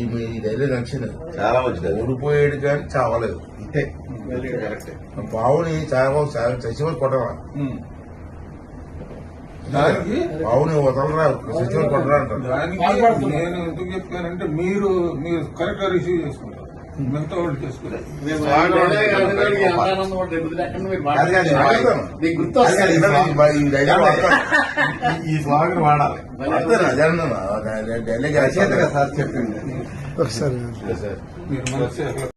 ఈ నచ్చింది చాలా మంచిది. ఓడిపోయాడు కానీ చావలేదు. ఇంతే పావుని చావ చచ్చిపోయి. దానికి పావుని వదలరా చచ్చిపోయి కొట్టరా అంటారు దానికి నేను ఎందుకు చెప్పానంటే మీరు మీరు కరెక్ట్గా రిసీవ్ చేసుకుంటారు. మిగతా వాళ్ళు వస్తుంది. ఈ- స్లోగన్ వాడాలి. అదే. డైలాగ్ సార్ చెప్పింది.